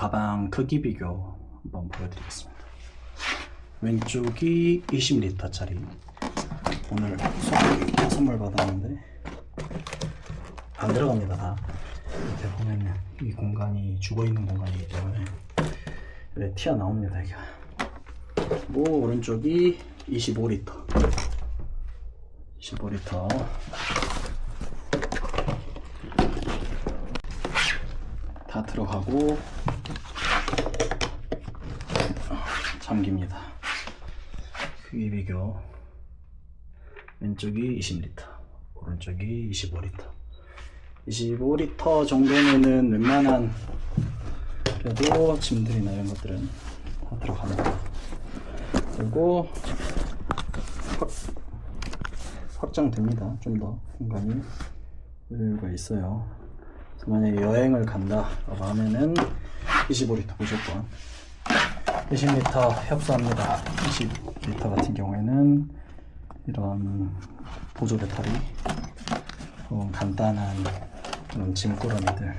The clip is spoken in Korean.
가방 크기 비교 한번 보여드리겠습니다. 왼쪽이 20리터짜리. 오늘 선물, 받았는데 안 들어갑니다 다. 밑에 보면은 이 공간이 죽어있는 공간이기 때문에 왜 튀어나옵니다 이게. 그리고 오른쪽이 25리터. 25리터 다 들어가고 잠깁니다. 크기 비교. 왼쪽이 20리터, 오른쪽이 25리터. 25리터 정도면은 웬만한 그래도 짐들이나 이런 것들은 다 들어갑니다. 그리고 확, 확장됩니다. 좀 더 공간이 여유가 있어요. 만약에 여행을 간다라고 하면은 25리터 무조건 20리터 협소합니다. 20리터 같은 경우에는 이런 보조 배터리, 어, 간단한 그런 짐꾸러미들